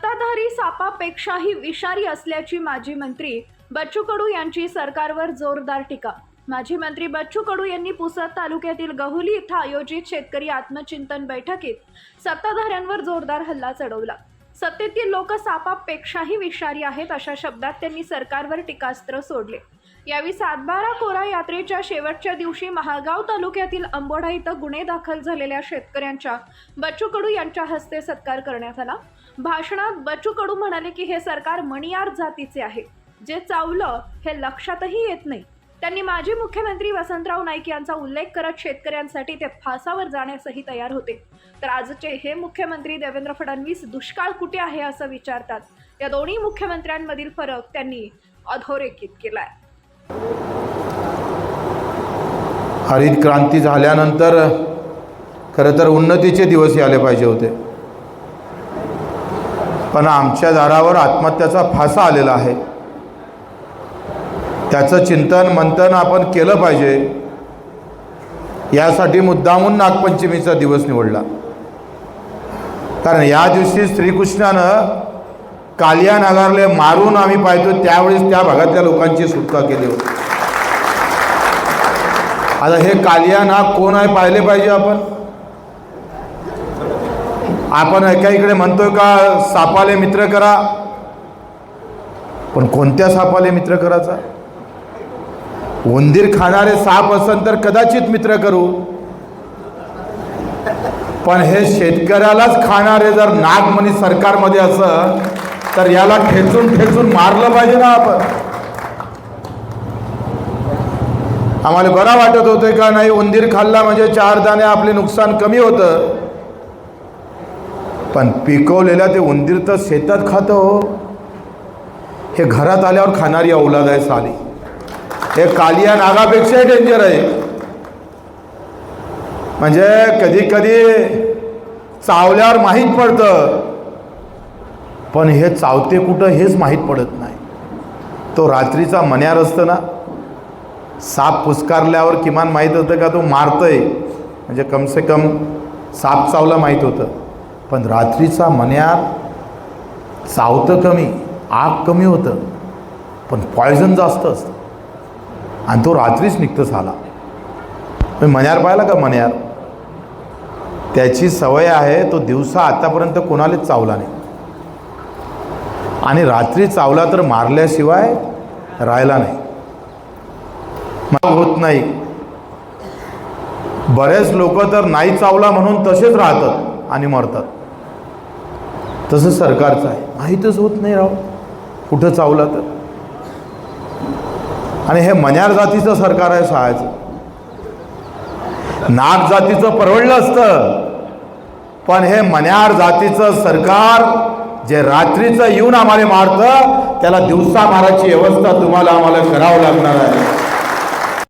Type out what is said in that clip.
सत्ताधारी सापापेक्षाही विषारी असल्याची माजी मंत्री बच्चू कडू यांची सरकारवर जोरदार टीका. माजी मंत्री बच्चू कडू यांनी पुसद तालुक्यातील गहुली इथं आयोजित शेतकरी आत्मचिंतन बैठकीत सत्ताधाऱ्यांवर जोरदार हल्ला चढवला. सत्तेतील लोक सापापेक्षाही विषारी आहेत अशा शब्दात त्यांनी सरकारवर टीकास्त्र सोडले. यावेळी सातबारा कोरा यात्रेच्या शेवटच्या दिवशी महागाव तालुक्यातील अंबोडा इथं गुन्हे दाखल झालेल्या शेतकऱ्यांच्या बच्चू कडू यांच्या हस्ते सत्कार करण्यात आला. भाषणात बच्चू कडू म्हणाले की हे सरकार मणियार जातीचे आहे. जे चावलं हे लक्षातही येत नाही. त्यांनी माजी मुख्यमंत्री वसंतराव नाईक यांचा उल्लेख करत शेतकऱ्यांसाठी ते फासावर जाण्यासही तयार होते. तर आजचे हे मुख्यमंत्री देवेंद्र फडणवीस दुष्काळ कुठे आहे असं विचारतात. या दोन्ही मुख्यमंत्र्यांमधील फरक त्यांनी अधोरेखित केलाय. हरित क्रांती झाल्यानंतर खरं तर उन्नतीचे दिवस आले पाहिजे होते. पण आमच्या दारावर आत्महत्याचा फासा आलेला आहे. त्याचं चिंतन मंथन आपण केलं पाहिजे. यासाठी मुद्दामून नागपंचमीचा दिवस निवडला. कारण या दिवशी श्रीकृष्णानं कालिया नागारले मारून आम्ही पाहतो त्यावेळेस त्या भागातल्या लोकांची सुटका केली होती. आता हे कालिया नाग कोण आहे पाहिले पाहिजे आपण? आपण एका इकडे म्हणतोय का सापाले मित्र करा. पण कोणत्या सापाले मित्र करायचा? उंदीर खाणारे साप असन तर कदाचित मित्र करू. पण हे शेतकऱ्यालाच खाणारे जर नागमणी सरकारमध्ये असं तर याला ठेचून ठेचून मारलं पाहिजे ना आपण. आम्हाला बरा वाटत होते का नाही उंदीर खाल्ला म्हणजे चार दाणे आपले नुकसान कमी होतं. पण पिकवलेल्या ते उंदीर तर शेतात खातं हो. हे घरात आल्यावर खाणारी औलाद आहे साली. हे कालिया नागापेक्षाही डेंजर आहे. म्हणजे कधी कधी चावल्यावर माहीत पडतं. पण हे चावते कुठं हेच माहीत पडत नाही. तो रात्रीचा मन्यार असतं ना साप पुस्कारल्यावर किमान माहीत होतं का तो मारतोय? म्हणजे कमसे कम साप चावला माहीत होतं. पण रात्रीचा मन्यार चावतं कमी आग कमी होतं. पण पॉयझन जास्त असतं. आणि तो रात्रीच निघतं झाला मन्यार पाहिला का मन्यार? त्याची सवय आहे तो दिवसा आतापर्यंत कोणालाच चावला नाही. आणि रात्री चावला तर मारल्याशिवाय राहिला नाही. मग होत नाही. बरेच लोक तर नाही चावला म्हणून तसेच राहतात आणि मरतात. तसं सरकारचं आहे. माहीतच होत नाही राव. कुठं चावला तर? आणि हे मन्यार जातीचं सरकार आहे सहायचं नाग जातीचं परवडलं असतं. पण हे मन्यार जातीचं सरकार जे रात्रीचं येऊन आम्हाला मारतं त्याला दिवसा मारायची व्यवस्था तुम्हाला आम्हाला करावं लागणार आहे.